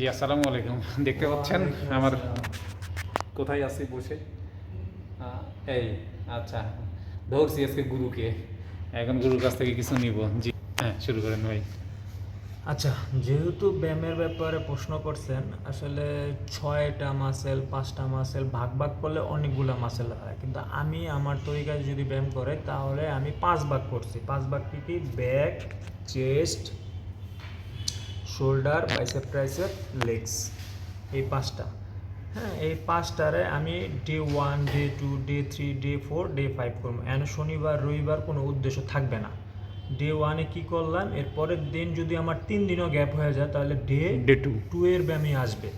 জি আসসালামু আলাইকুম। দেখতে পাচ্ছেন আমার কোথায় আছি বসে? এই আচ্ছা। ধরছি আজকে গুরুকে। এখন গুরুর কাছ থেকে কিছু নিব। জি হ্যাঁ শুরু করেন ভাই। আচ্ছা যেহেতু ব্যায়ামের ব্যাপারে প্রশ্ন করছেন আসলে ছয়টা মাসেল পাঁচটা মাসেল ভাগ ভাগ করলে অনেকগুলো মাসেল হয়। কিন্তু আমি আমার তরিকায় যদি ব্যায়াম করে তাহলে আমি পাঁচ ভাগ করছি। পাঁচ ভাগ কি কি? Back chest shoulder bicep tricep legs এই পাঁচটা। হ্যাঁ এই পাঁচটারে আমি day one day two day three day four day five করব। এন শনিবার রবিবার কোনো উদ্দেশ্য থাকবে না। ডে ওয়ানে কি করলাম? এর পরের দিন যদি আমার তিন দিনও গ্যাপ হয়ে যায় তাহলে ডে ডে টু। টু এর ব্যায়ামই আসবে।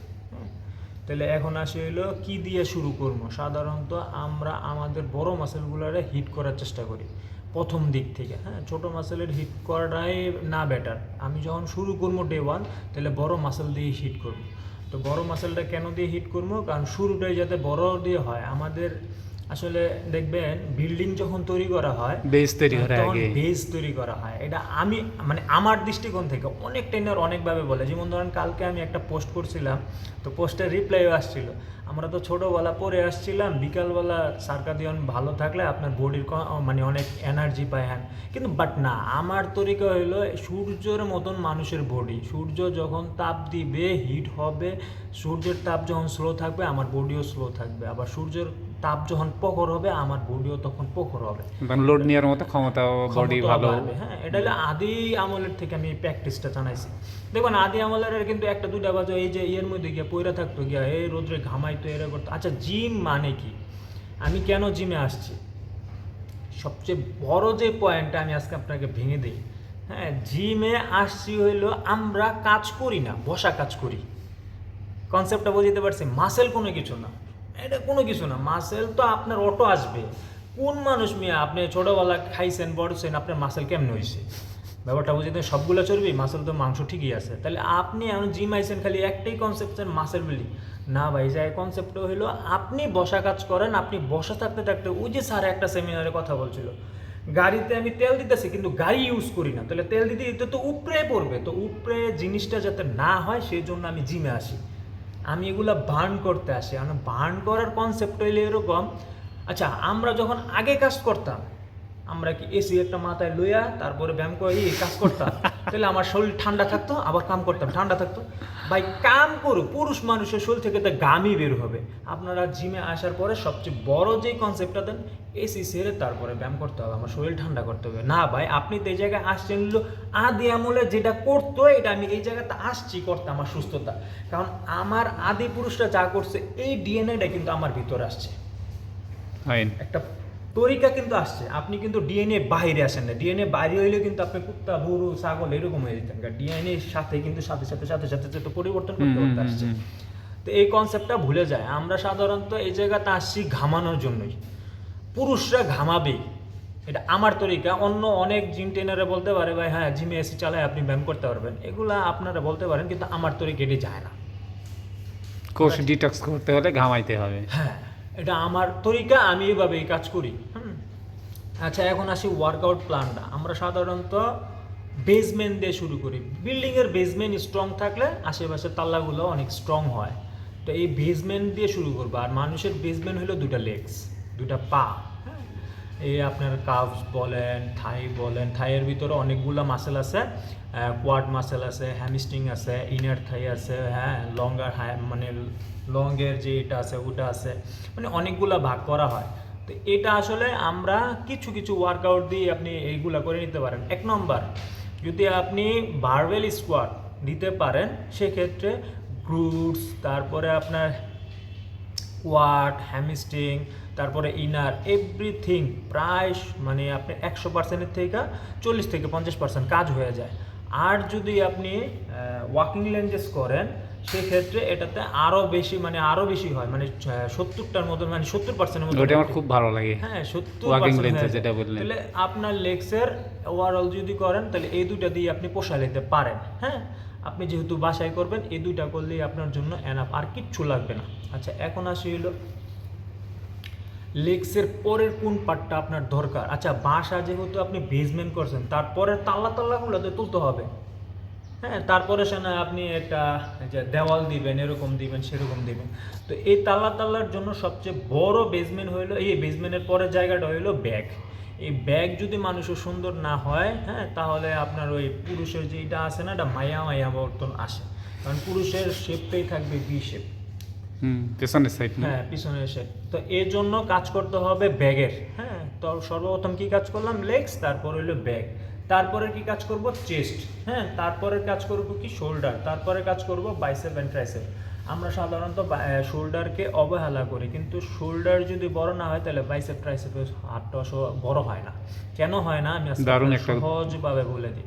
তাহলে এখন আসে হলো কি দিয়ে শুরু করব? সাধারণত আমরা আমাদের বড় মাসেলগুলোরে হিট করার চেষ্টা করি। প্রথম দিক থেকে হ্যাঁ? ছোটো মাসেলের হিট করাটাই না বেটার আমি যখন শুরু করব ডে ওয়ান তাহলে বড় মাসেল দিয়ে হিট করব। তো বড় মাসেলটা কেন দিয়ে হিট করব? কারণ শুরুটাই যাতে বড় দিয়ে হয়, আমাদের আসলে দেখবেন বিল্ডিং যখন তৈরি করা হয় বেস তৈরি তখন আগে। বেস তৈরি করা হয়। এটা আমি মানে আমার দৃষ্টিকোণ থেকে অনেক ট্রেনার অনেকভাবে বলে যেমন ধরেন কালকে আমি একটা পোস্ট করছিলাম তো পোস্টের রিপ্লাইও আসছিল। আমরা তো ছোটোবেলা পরে আসছিলাম বিকালবেলা সার্কাদিয়ন ভালো থাকলে আপনার বডির মানে অনেক এনার্জি পায় হ্যান কিন্তু বাট না আমার তরিকা হইল সূর্যের মতন মানুষের বডি সূর্য যখন তাপ দিবে হিট হবে সূর্যের তাপ যখন স্লো থাকবে আমার বডিও স্লো থাকবে। আবার সূর্যের তাপ যখন প্রখর হবে আমার বডিও তখন প্রখর হবে। লোড নেওয়ার মতো ক্ষমতা বডি ভালো হ্যাঁ। এটা হলো আদি আমলের থেকে আমি প্র্যাকটিসটা জানাইছি। দেখবেন আদি আমলের কিন্তু একটা দুইটা বাজে এই যে ইয়ের মধ্যে গিয়া পইরা থাকতো গিয়া এই রোদ্রে ঘামাইতো এরা করতো। আচ্ছা জিম মানে কি? আমি কেন জিমে আসছি? সবচেয়ে বড় যে পয়েন্টটা আমি আজকে আপনাকে ভেঙে দিই হ্যাঁ জিমে আসছি হইল আমরা কাজ করি না বসা কাজ করি। কনসেপ্টটা বুঝতে পারছি? মাসেল কোনো কিছু না। এটা কোনো কিছু না মাসেল তো আপনার অটো আসবে। কোন মানুষ মিয়া, আপনি ছোটোবেলা খাইছেন, বড়ছেন, আপনার মাসেল কেমন হয়েছে ব্যাপারটা বুঝতে সবগুলো চর্বি মাসেল তো মাংস ঠিকই আছে। তাহলে আপনি এখন জিম আইছেন, খালি একটাই কনসেপ্ট মাসেল বলি না ভাই যাই কনসেপ্টটা হইল, আপনি বসা কাজ করেন, আপনি বসা থাকতে থাকতে, ওই যে স্যার একটা সেমিনারে কথা বলছিল, গাড়িতে আমি তেল দিতেছি, কিন্তু গাড়ি ইউজ করি না। তাহলে তেল দিতে দিতে তো উপরে পড়বে, তো উপরে জিনিসটা যাতে না হয়, সেই জন্য আমি জিমে আসি। আমি এগুলো বার্ন করতে আসি। মানে বার্ন করার কনসেপ্ট হইলে এরকম আচ্ছা আমরা যখন আগে কাজ করতাম আমরা কি এসি একটা মাথায় লইয়া তারপরে ব্যায়াম করে এই কাজ করতাম? তাহলে আমার শরীর ঠান্ডা থাকতো আবার কাম করতাম ঠান্ডা থাকতো। ভাই কাম করো পুরুষ মানুষের শরীর থেকে তো গামই বের হবে। আপনারা জিমে আসার পরে সবচেয়ে বড় যেই কনসেপ্টটা দেন এসি সেরে তারপরে ব্যায়াম করতে হবে আমার শরীর ঠান্ডা করতে হবে। না ভাই আপনি তো এই জায়গায় আসছেন আদি আমলে যেটা করতো এটা আমি এই জায়গাতে আসছি করতে আমার সুস্থতা। কারণ আমার আদি পুরুষরা যা করছে এই ডিএনএটা কিন্তু আমার ভিতরে আসছে। একটা তরিকা কিন্তু আসছে। আপনি কিন্তু ডিএনএ বাইরে আসেন না। ডিএনএ বাইরে হইলে কিন্তু আপনি কুত্তা গরু ছাগল এরকম হয়ে যেতেন। ডিএনএ সাথে কিন্তু সাথে সাথে সাথে সাথে সাথে পরিবর্তন করতে করতে আসছে। তো এই কনসেপ্টটা ভুলে যায়। আমরা সাধারণত এই জায়গাতে আসছি ঘামানোর জন্যই। পুরুষরা ঘামাবেই এটা আমার তরিকা। অন্য অনেক জিম ট্রেনারে বলতে পারে ভাই হ্যাঁ জিমে এসি চালায় আপনি ব্যায়াম করতে পারবেন। এগুলা আপনারা বলতে পারেন কিন্তু আমার তরিকা এটি যায় না। কোষ ডিটক্স করতে হলে ঘামাইতে হবে। হ্যাঁ। এটা আমার তরিকা, আমি এভাবে এই কাজ করি। হুম? আচ্ছা এখন আসি ওয়ার্কআউট প্ল্যানটা আমরা সাধারণত বেসমেন্ট দিয়ে শুরু করি। বিল্ডিংয়ের বেসমেন্ট স্ট্রং থাকলে আশেপাশের তাল্লাগুলো অনেক স্ট্রং হয়। তো এই বেসমেন্ট দিয়ে শুরু করব। আর মানুষের বেসমেন্ট হলো দুটা লেগস দুটা পা। এই আপনার কাভস বলেন থাই বলেন থাইয়ের ভিতরে অনেকগুলো মাসেল আছে কোয়াড মাসেল আছে হ্যামস্ট্রিং আছে ইনার থাই আছে হ্যাঁ লঙ্গার মানে লংয়ের যে এটা আছে, ওটা আছে মানে অনেকগুলো ভাগ করা হয়। তো এটা আসলে আমরা কিছু কিছু ওয়ার্কআউট দিয়ে আপনি এইগুলা করে নিতে পারেন। এক নম্বর, যদি আপনি বারবেল স্কোয়াড দিতে পারেন, সেক্ষেত্রে গ্রুটস তারপরে আপনার কোয়াড হ্যামস্ট্রিং তারপরে ইনার এভরিথিং প্রায় মানে আপনি একশো পার্সেন্টের থেকে চল্লিশ থেকে পঞ্চাশ পার্সেন্ট কাজ হয়ে যায়। আর যদি আপনি ওয়াকিং লেঞ্জেস করেন সেক্ষেত্রে এটাতে আরও বেশি মানে আরও বেশি হয়। মানে সত্তরটার মতো মানে সত্তর পার্সেন্টের মতো ওটা আমার খুব ভালো লাগে। হ্যাঁ সত্তর যেটা বললেন। তাহলে আপনার লেগসের ওভারঅল যদি করেন তাহলে এই দুটা দিয়ে আপনি পোষা নিতে পারেন। হ্যাঁ? আপনি যেহেতু বাসায় করবেন, এই দুইটা করলেই আপনার জন্য অ্যানাফ আর কিচ্ছু লাগবে না। আচ্ছা এখন আসি হলো লেগসের পরের কোন পার্টটা আপনার দরকার? আচ্ছা বাসা যেহেতু আপনি বেসমেন্ট করছেন, তারপরের তাল্লা তাল্লাগুলো তো তুলতে হবে। হ্যাঁ তারপরে সে না আপনি একটা যে দেওয়াল দিবেন এরকম দিবেন সেরকম দিবেন। তো এই তাল্লা তাল্লার জন্য সবচেয়ে বড় বেসমেন্ট হইল এই বেসমেন্টের পরের জায়গাটা হইল ব্যাগ এই ব্যাগ যদি মানুষের সুন্দর না হয় হ্যাঁ তাহলে আপনার ওই পুরুষের যেটা আছে না এটা মায়া মায়া বর্তন আসে। কারণ পুরুষের শেপটাই থাকবে বি শেপ পেছনের সাইড হ্যাঁ পিছনে এসে তো এর জন্য কাজ করতে হবে ব্যাগের হ্যাঁ তো সর্বপ্রথম কি কাজ করলাম? লেগস তারপর হলো ব্যাগ তারপরে কি কাজ করব? চেস্ট। হ্যাঁ তারপরে কাজ করব কি? শোল্ডার। তারপরে কাজ করব বাইসেপ অ্যান্ড ট্রাইসেপ। আমরা সাধারণত শোল্ডারকে অবহেলা করি। কিন্তু শোল্ডার যদি বড় না হয় তাহলে বাইসেপ ট্রাইসেপের হাতটা বড় হয় না। কেন হয় না? আমি সহজভাবে বলে দিই।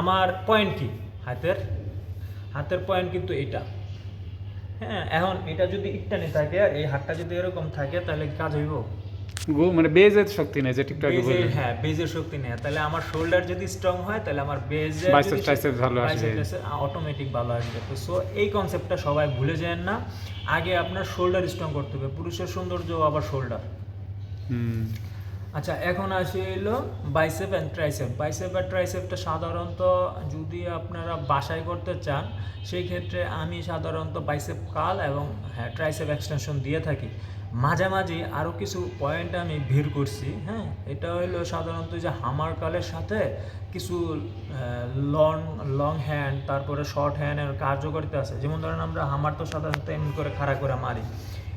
আমার পয়েন্ট কি? হাতের? হাতের পয়েন্ট কিন্তু এটা। হ্যাঁ এখন এটা যদি ইটটানি থাকে আর এই হাতটা যদি এরকম থাকে তাহলে কাজ হইব? গো মানে বেজের শক্তি নেই বললেন। হ্যাঁ বেজের শক্তি নেই। তাহলে আমার শোল্ডার যদি স্ট্রং হয় তাহলে আমার বেজ ভালো আসবে। অটোমেটিক ভালো আসবে। তো সো এই কনসেপ্টটা সবাই ভুলে যান না। আগে আপনার শোল্ডার স্ট্রং করতে হবে। পুরুষের সৌন্দর্য আবার শোল্ডার। হুম। আচ্ছা এখন আসি এলো বাইসেপ অ্যান্ড ট্রাইসেপ বাইসেপ আর ট্রাইসেপটা সাধারণত যদি আপনারা বাসায় করতে চান সেই ক্ষেত্রে আমি সাধারণত বাইসেপ কাল এবং হ্যাঁ ট্রাইসেপ এক্সটেনশন দিয়ে থাকি। মাঝামাঝি আরও কিছু পয়েন্ট আমি ভিড় করছি হ্যাঁ? এটা হলো সাধারণত যে হামার কালের সাথে কিছু লং লং হ্যান্ড তারপরে শর্ট হ্যান্ডের কার্যকারিতা আছে। যেমন ধরেন আমরা হামার তো সাধারণত এমনি করে খাড়া করে মারি।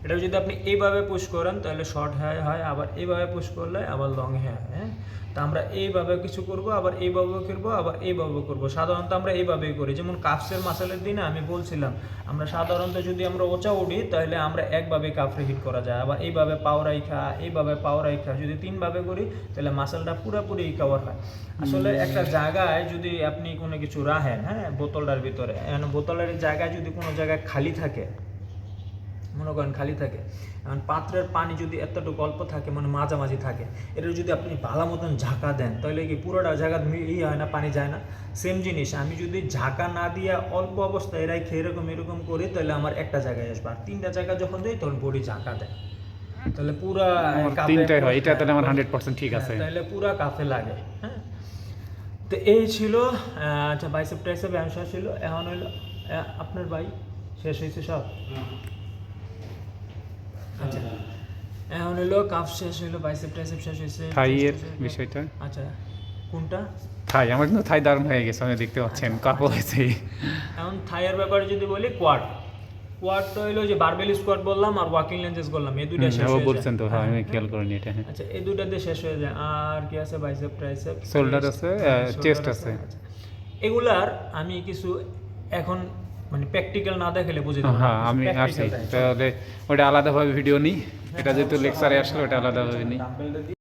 এটা যদি আপনি এইভাবে পুশ করেন, তাহলে শর্ট হ্যাঁ হয়, আবার এইভাবে পুশ করলে আবার লং হ্যাঁ হ্যাঁ? তা আমরা এইভাবে কিছু করব, আবার এইভাবে করব, আবার এইভাবে করব। সাধারণত আমরা এইভাবেই করি। যেমন কাপসের মাসালের দিনে আমি বলছিলাম, আমরা সাধারণত যদি আমরা ওচা উঠি তাহলে আমরা একভাবে কাপড়ে হিট করা যায়। আবার এইভাবে পাওরাই খা এইভাবে পাওরাই খা যদি তিনভাবে করি, তাহলে মাসালটা পুরোপুরি কভার হয়। আসলে একটা জায়গায় যদি আপনি কোনো কিছু রাখেন হ্যাঁ বোতলটার ভিতরে বোতলের জায়গায় যদি কোনো জায়গায় খালি থাকে মনে করেন খালি থাকে। এখন পাত্রের পানি যদি এতটুকু অল্প থাকে মানে মাঝামাঝি থাকে এটা যদি আপনি ভালো মতন ঝাঁকা দেন তাহলে কি পুরোটা জায়গা ই হয় না পানি যায় না? সেম জিনিস আমি যদি ঝাঁকা না দিয়ে অল্প অবস্থায় রেখে এরকম এরকম করি তাহলে আমার একটা জায়গায় আসবে। আর তিনটা জায়গা যখন দিই তখন বডি ঝাঁকা দেয়। তাহলে পুরা কাপে- তিনটাই হয় এটা তাহলে আমার হান্ড্রেড পার্সেন্ট ঠিক হ্যাঁ, আছে। তাহলে পুরা কাফে লাগে হ্যাঁ। তো এই ছিল আচ্ছা বাইসেপ টাইসেপ ব্যবসা ছিল এখন হইল আপনার ভাই শেষ হয়েছে সব? আচ্ছা। এখন হইল কাফ শেষ হইল বাইসেপ টাইসেপ শেষ হয়েছে থাইয়ের বিষয়টা? আচ্ছা কোনটা? থাই আমার কিন্তু থাই দারুণ হয়ে গেছে আমি দেখতে পাচ্ছেন কাপড় হয়েছে। এখন থাইয়ের ব্যাপারে যদি বলি কোয়াড কোয়াডটা হইল যে বারবেল স্কোয়াড বললাম আর ওয়াকিং লেন্সেস বললাম এই দুইটা শেষ হয়ে বলছেন তো হ্যাঁ আমি হ্যাঁ, খেয়াল করিনি এটা হ্যাঁ। আচ্ছা এই দুইটাতে শেষ হয়ে যায়। আর কি আছে? বাইসেপ ট্রাইসেপ Shoulder আছে, chest আছে। আচ্ছা। এগুলার আমি কিছু এখন মানে প্র্যাকটিক্যাল না দেখালে বুঝে হ্যাঁ আমি আসছি। আসি তাহলে ওটা আলাদাভাবে ভিডিও নিই এটা যেহেতু লেকচারে আসলে ওটা আলাদাভাবে নিই